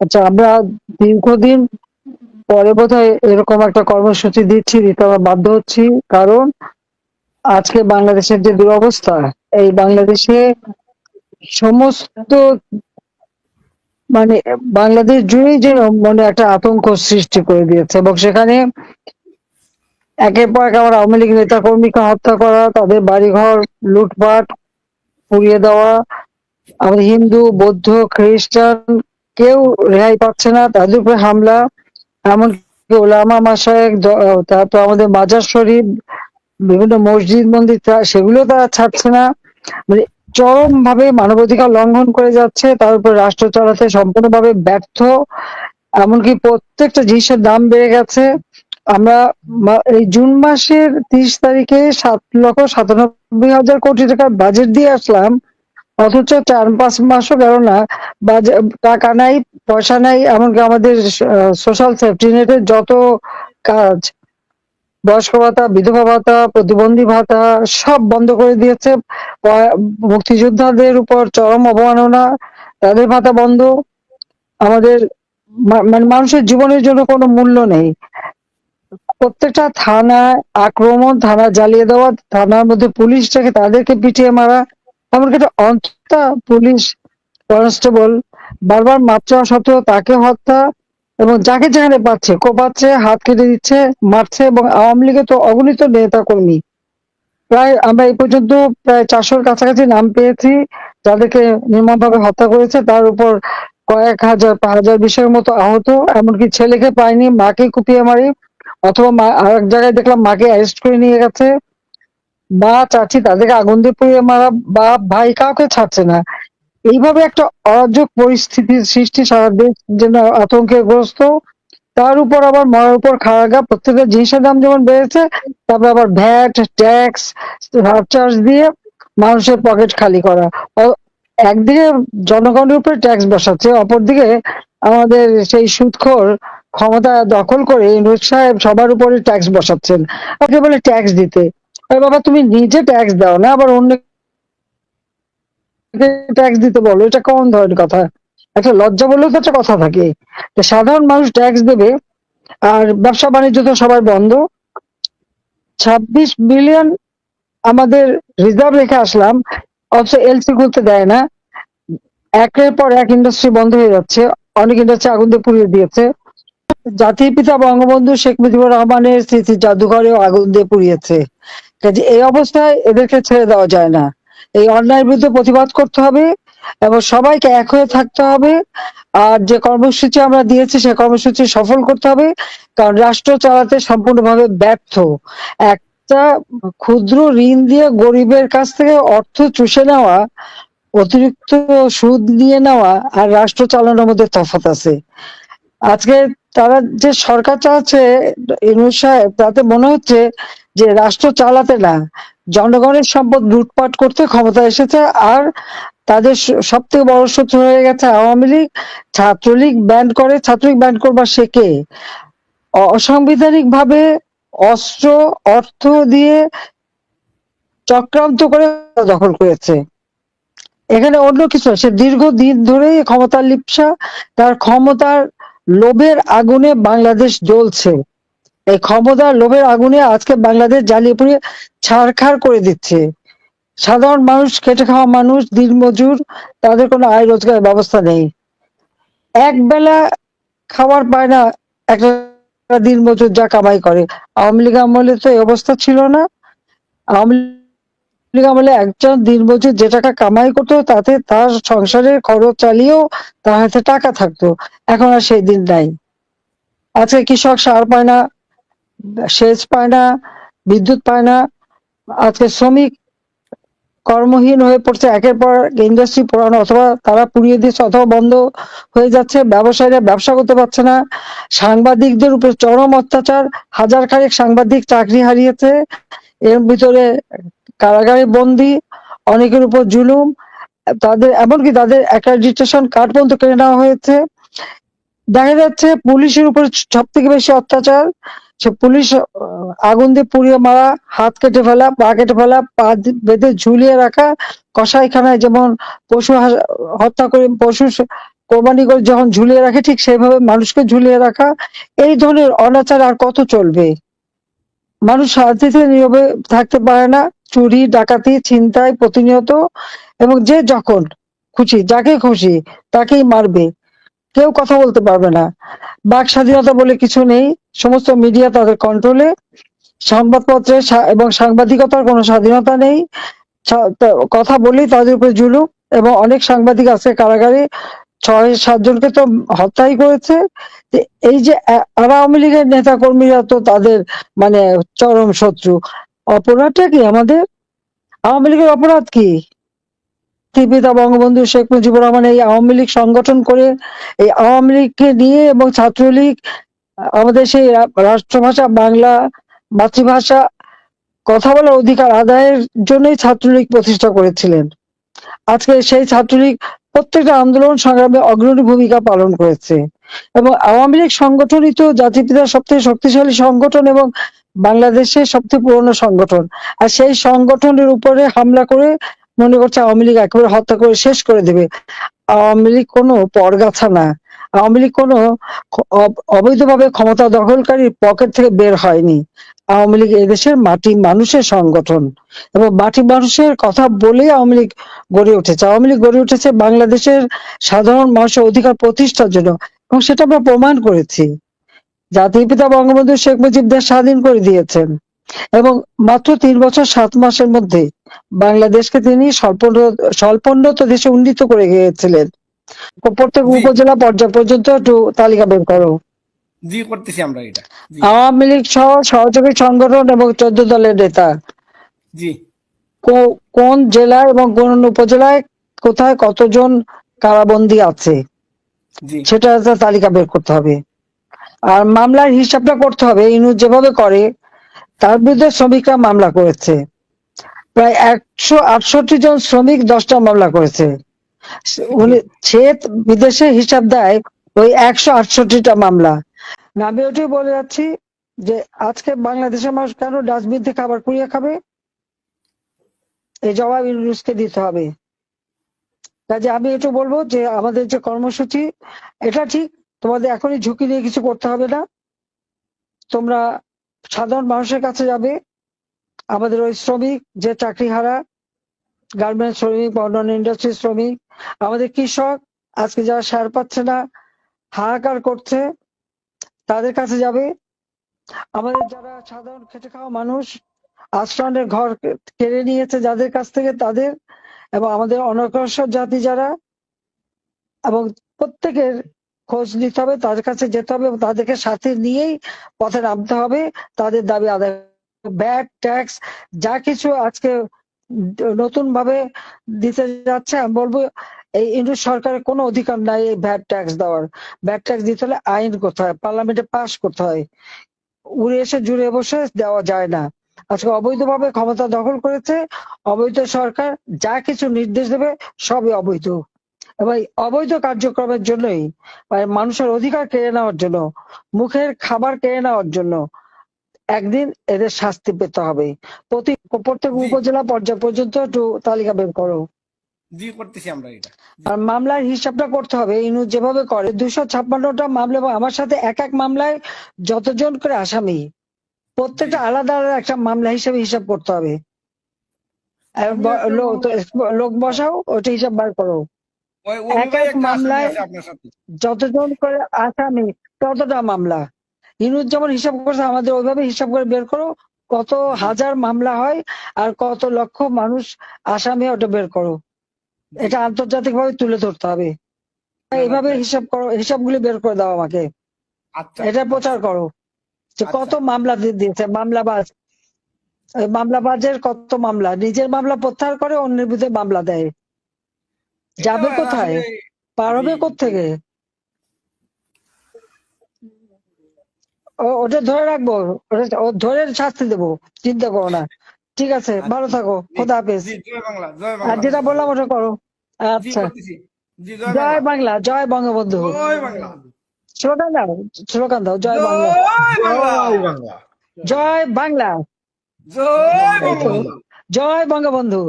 আচ্ছা আমরা দীর্ঘদিন পরে বোধহয় এরকম একটা কর্মসূচি দিচ্ছি, দিতে আমরা বাধ্য হচ্ছি। কারণ আজকে বাংলাদেশের যে দুরবস্থা, এই বাংলাদেশে সমস্ত মানে বাংলাদেশ জুড়েই যেন মনে একটা আতঙ্ক সৃষ্টি করে দিয়েছে এবং সেখানে একের পর এক আমার আওয়ামী লীগ নেতা কর্মীকে হত্যা করা, তাদের বাড়িঘর লুটপাট, পুড়িয়ে দেওয়া আমাদের হিন্দু, বৌদ্ধ, খ্রিস্টান কেউ রেহাই পাচ্ছে না তাদের উপরে হামলা। এমনকি ওলামা মাসায়েক তারপর আমাদের মাজার শরীফ, বিভিন্ন মসজিদ, মন্দির সেগুলো তারা ছাড়ছে না। মানে চরম ভাবে মানবাধিকার লঙ্ঘন করে যাচ্ছে, তার উপর রাষ্ট্র চালাতে সম্পূর্ণভাবে ব্যর্থ। এমনকি প্রত্যেকটা জিনিসের দাম বেড়ে গেছে। আমরা এই জুন মাসের তিরিশ তারিখে সাত লক্ষ সাতানব্বই হাজার কোটি টাকার বাজেট দিয়ে আসলাম। অথচ চার, পাঁচ মাসও গেল না। টাকা নাই, পয়সা নাই, এমনকি আমাদের সোশ্যাল সেফটি নেটের যত কাজ, বয়স্ক ভাতা, বিধবা ভাতা, প্রতিবন্ধী ভাতা, সব বন্ধ করে দিয়েছে। মুক্তিযোদ্ধাদের উপর চরম অবমাননা, তাদের ভাতা বন্ধ। আমাদের মানে মানুষের জীবনের জন্য কোনো মূল্য নেই। প্রত্যেকটা থানায় আক্রমণ, থানা জ্বালিয়ে দেওয়া, থানার মধ্যে পুলিশটাকে তাদেরকে পিটিয়ে মারা এমনকি একটা অন্তত পুলিশ কনস্টেবল বারবার মাপ চাওয়া সত্ত্বেও তাকে হত্যা এবং যাকে যেখানে পাচ্ছে, কোপাচ্ছে, হাত কেটে দিচ্ছে, মারছে এবং আওয়ামী লীগের তো অগণিত নেতা কর্মী প্রায় আমরা এই পর্যন্ত প্রায় চারশোর কাছাকাছি নাম পেয়েছি যাদেরকে নির্মমভাবে হত্যা করেছে। তার উপর কয়েক হাজার, পাঁচ হাজার বিষয়ের মতো আহত, এমনকি ছেলেকে পায়নি, মাকে কুপিয়ে মারি, অথবা মা আর এক জায়গায় দেখলাম মাকে অ্যারেস্ট করে নিয়ে গেছে। মা চাচি তাদেরকে আগুন দিয়ে পুড়িয়ে মারা, বাপ, ভাই কাউকে ছাড়ছে না। এইভাবে একটা অরাজক পরিস্থিতির সৃষ্টি সারা দেশ যেন আতঙ্কে গ্রস্ত। তার উপর আবার মরার উপর খাড়াগা, প্রত্যেকটা জিনিসের দাম যেমন বেড়েছে, তারপর আবার ভ্যাট, ট্যাক্স চার্জ দিয়ে মানুষের পকেট খালি করা। একদিকে জনগণের উপরে ট্যাক্স বসাচ্ছে, অপরদিকে আমাদের সেই সুদখোর ক্ষমতা দখল করে ইউনুস সাহেব সবার উপরে ট্যাক্স বসাচ্ছেন। ওকে বলে ট্যাক্স দিতে। বাবা, তুমি নিজে ট্যাক্স দাও, না আবার অন্য ট্যাক্স দিতে বলো? এটা কোন ধরনের কথা? একটা লজ্জা বলেও তো একটা কথা থাকে। সাধারণ মানুষ ট্যাক্স দেবে, আর ব্যবসা বাণিজ্য তো সবাই বন্ধ। ছাব্বিশ বিলিয়ন আমাদের রিজার্ভ রেখে আসলাম, অথচ এলসি খুলতে দেয় না। একের পর এক ইন্ডাস্ট্রি বন্ধ হয়ে যাচ্ছে, অনেক ইন্ডাস্ট্রি আগুন দিয়ে পুড়িয়ে দিয়েছে। জাতির পিতা বঙ্গবন্ধু শেখ মুজিবুর রহমানের স্মৃতি জাদুঘরেও আগুন দিয়ে পুড়িয়েছে। কাজে এই অবস্থায় এদেরকে ছেড়ে দেওয়া যায় না। এই অন্যায়ের বিরুদ্ধে প্রতিবাদ করতে হবে এবং সবাইকে এক হয়ে থাকতে হবে। আর যে কর্মসূচি আমরা দিয়েছি, সে কর্মসূচি সফল করতে হবে। কারণ রাষ্ট্র চালাতে সম্পূর্ণভাবে ব্যর্থ। একটা ক্ষুদ্র ঋণ দিয়ে গরিবের কাছ থেকে অর্থ চুষে নেওয়া, অতিরিক্ত সুদ নিয়ে নেওয়া আর রাষ্ট্র চালানোর মধ্যে তফাৎ আছে। আজকে তারা যে সরকার চালাচ্ছে ইউনূস সাহেব, তাতে মনে হচ্ছে যে রাষ্ট্র চালাতে না, জনগণের সম্পদ লুটপাট করতে ক্ষমতা এসেছে আর তাদের সব থেকে বড় শত্রু হয়ে গেছে আওয়ামী লীগ। ছাত্রলীগ ব্যান করে, ছাত্রলীগ ব্যান করবার সে কে? অসাংবিধানিক ভাবে অস্ত্র, অর্থ দিয়ে চক্রান্ত করে দখল করেছে। এখানে অন্য কিছু সে দীর্ঘদিন ধরেই ক্ষমতার লিপসা, তার ক্ষমতার লোভের আগুনে বাংলাদেশ জ্বলছে। এই ক্ষমতার লোভের আগুনে আজকে বাংলাদেশ জ্বালিয়ে পুড়িয়ে ছাড়খাড় করে দিচ্ছে। সাধারণ মানুষ, খেটে খাওয়া মানুষ, দিনমজুর, তাদের কোনো আয় রোজগারের ব্যবস্থা নেই। এক বেলা খাবার পায় না, একটা দিনমজুর যা কামাই করে। আওয়ামী লীগ আমলে তো এই অবস্থা ছিল না। আওয়ামী লীগ আমলে একজন দিনমজুর যে টাকা কামাই করতো, তাতে তার সংসারের খরচ চালিয়েও তার হাতে টাকা থাকতো। এখন আর সেই দিন নাই। আজকে কৃষক সার পায় না সেচ পায় না, বিদ্যুৎ পায় না। আজকে শ্রমিক কর্মহীন হয়ে পড়ছে, একের পর ইন্ডাস্ট্রি পোড়ানো অথবা তারা পুড়িয়ে দিচ্ছে অথবা বন্ধ হয়ে যাচ্ছে, ব্যবসায়ীরা ব্যবসা করতে পারছে না। সাংবাদিকদের উপর চরম অত্যাচার হাজার খানেক সাংবাদিক চাকরি হারিয়েছে। এর ভিতরে কারাগারে বন্দি, অনেকের উপর জুলুম, তাদের, এমনকি তাদের অ্যাক্রেডিটেশন কার্ড পর্যন্ত কেড়ে নেওয়া হয়েছে। দেখা যাচ্ছে পুলিশের উপর সব থেকে বেশি অত্যাচার পুলিশ আগুন দিয়ে পুড়িয়ে মারা, হাত কেটে ফেলা, পা কেটে ফেলা, পা বেঁধে ঝুলিয়ে রাখা, কসাইখানায় যেমন পশু হত্যা করে পশু কোরবানি করে যখন ঝুলিয়ে রাখে, ঠিক সেইভাবে মানুষকে ঝুলিয়ে রাখা, এই ধরনের অনাচার আর কত চলবে? মানুষ শান্তিতে নীরবে থাকতে পারে না, চুরি, ডাকাতি, ছিনতাই প্রতিনিয়ত, এবং যে যখন খুশি, যাকে খুশি, তাকেই মারবে। কেউ কথা বলতে পারবে না। বাক স্বাধীনতা বলে কিছু নেই। সমস্ত মিডিয়া তাদের কন্ট্রোলে সংবাদপত্রে এবং সাংবাদিকতার কোনো স্বাধীনতা নেই। কথা বলেই তাদের উপরে জুলুম এবং অনেক সাংবাদিক আছে কারাগারে। ছয়, সাতজনকে তো হত্যাই করেছে। এই যে আওয়ামী লীগের নেতা কর্মীরা তো তাদের মানে চরম শত্রু। অপরাধটা কি আমাদের? আওয়ামী লীগের অপরাধ কি? পিতা বঙ্গবন্ধু শেখ মুজিবুর রহমান এই আওয়ামী লীগ সংগঠন করে এই আওয়ামী লীগকে নিয়ে এবং ছাত্রলীগ আমাদের সেই রাষ্ট্রভাষা, বাংলা মাতৃভাষা কথা বলার অধিকার আদায়ের জন্যই ছাত্রলীগ প্রতিষ্ঠা করেছিলেন। আজকে সেই ছাত্রলীগ প্রত্যেকটা আন্দোলন সংগ্রামে অগ্রণী ভূমিকা পালন করেছে এবং আওয়ামী লীগ সংগঠনই তো জাতিপিতার সবথেকে শক্তিশালী সংগঠন এবং বাংলাদেশের সবথেকে পুরনো সংগঠন। আর সেই সংগঠনের উপরে হামলা করে মনে করছে আওয়ামী লীগ একেবারে হত্যা করে শেষ করে দেবে। আওয়ামী লীগ কোনো পরগাছা না। আওয়ামী লীগ কোনো অব- অবৈধভাবে ক্ষমতা দখলকারীর পকেট থেকে বের হয়নি। আওয়ামী লীগ এদেশের মাটি মানুষের সংগঠন এবং মাটি মানুষের কথা বলেই আওয়ামী লীগ গড়ে উঠেছে। আওয়ামী লীগ গড়ে উঠেছে বাংলাদেশের সাধারণ মানুষের অধিকার প্রতিষ্ঠার জন্য এবং সেটা আমরা প্রমাণ করেছি। জাতির পিতা বঙ্গবন্ধু শেখ মুজিব দেশ স্বাধীন করে দিয়েছেন এবং মাত্র তিন বছর সাত মাসের মধ্যে বাংলাদেশকে তিনি স্বল্পোন্নত দেশে উন্নীত করে গিয়েছিলেন। প্রত্যেক উপজেলা পর্যায় পর্যন্ত একটু তালিকা বের করো। জি করতেছি আমরা এটা। আওয়ামী লীগ সহ সহযোগী সংগঠন এবং চোদ্দ দলের নেতা। জি। কোন জেলায় এবং কোন উপজেলায় কোথায় কতজন কারাবন্দী আছে? সেটা একটা তালিকা বের করতে হবে। আর মামলার হিসাবটা করতে হবে। ইনু যেভাবে করে তার বিরুদ্ধে শ্রমিকরা মামলা করেছে। প্রায় একশো আটষট্টি জন শ্রমিক দশটা মামলা করেছে। উনি সে বিদেশে হিসাব দেয় ওই একশো আটষট্টিটা মামলা। আমি ওটাই বলে যাচ্ছি যে আজকে বাংলাদেশের মানুষ কেন ডাস্টবিন থেকে খাবার কুড়িয়ে খাবে? এই জবাব ইউনুসকে দিতে হবে। কাজে আমি এটা বলব যে আমাদের যে কর্মসূচি, এটা ঠিক, তোমাদের এখনই ঝুঁকি নিয়ে কিছু করতে হবে না। তোমরা সাধারণ মানুষের কাছে যাবে। আমাদের ওই শ্রমিক যে চাকরি হারা গার্মেন্টস শ্রমিক বা অন্যান্য ইন্ডাস্ট্রি শ্রমিক আমাদের কৃষক আজকে যারা সার পাচ্ছে না, হাহাকার করছে, তাদের কাছে যাবে। আমাদের যারা সাধারণ খেটে খাওয়া মানুষ আশ্রমের ঘর কেড়ে নিয়েছে যাদের কাছ থেকে, তাদের এবং আমাদের অনগ্রসর জাতি যারা, এবং প্রত্যেকের খোঁজ নিতে হবে, তাদের কাছে যেতে হবে এবং তাদেরকে সাথে নিয়েই পথে নামতে হবে। তাদের দাবি আদায় ব্যাট ট্যাক্স, যা কিছু আজকে নতুন ভাবে দিতে যাচ্ছে, আমি বলব এই ইন্দু সরকারের কোনো অধিকার নাই এই ভ্যাট ট্যাক্স দেওয়ার। ভ্যাট ট্যাক্স দিতে হলে আইন করতে হয়, পার্লামেন্টে পাশ করতে হয়। উড়ে এসে জুড়ে বসে দেওয়া যায় না। আজকে অবৈধভাবে ক্ষমতা দখল করেছে, অবৈধ সরকার যা কিছু নির্দেশ দেবে সবই অবৈধ। এবং অবৈধ কার্যক্রমের জন্যই মানে মানুষের অধিকার কেড়ে নেওয়ার জন্য, মুখের খাবার কেড়ে নেওয়ার জন্য একদিন এদের শাস্তি পেতে হবে। প্রতি প্রত্যেক উপজেলা পর্যায় পর্যন্ত একটু তালিকা বের করো। জি করতেছি আমরা এটা। আর মামলার হিসাবটা করতে হবে। ইনু যেভাবে করে দুশো ছাপ্পান্নটা মামলা এবং আমার সাথে এক এক মামলায় যতজন করে আসামি প্রত্যেকটা আলাদা আলাদা একটা মামলা হিসেবে হিসাব করতে হবে। লোক বসাও ওটা হিসাব বার করো। এক এক মামলায় যতজন করে আসামি ততটা মামলা। ইনুজ যেমন হিসাব করছে আমাদের ওইভাবে হিসাব করে বের করো কত হাজার মামলা হয় আর কত লক্ষ মানুষ আসামি ওটা বের করো। এটা আন্তর্জাতিক ভাবে তুলে ধরতে হবে। এইভাবে হিসাব করো হিসাবগুলি বের করে দাও আমাকে। আচ্ছা। এটা প্রচার করো যে আচ্ছা। কত মামলা দিয়ে দিয়েছে মামলাবাজ মামলাবাজের কত মামলা নিজের মামলা প্রত্যাহার করে অন্যের বিরুদ্ধে মামলা দেয়। যাবে কোথায়? পার হবে। কোথেকে ওটা ধরে রাখব। ওটা ও ধরে শাস্তি দেবো। চিন্তা করো না। ঠিক আছে ভালো থাকো। খোদা হাফেজ। জি জয় বাংলা জয় আর যেটা বললাম ওটা করো। আচ্ছা। জয় জয় বাংলা জয় বঙ্গবন্ধু। জয় বাংলা। স্লোগান দাও স্লোগান দাও জয় বাংলা। জয় বাংলা। জয় বাংলা। জয় এই তো, বঙ্গবন্ধু জয় বঙ্গবন্ধু।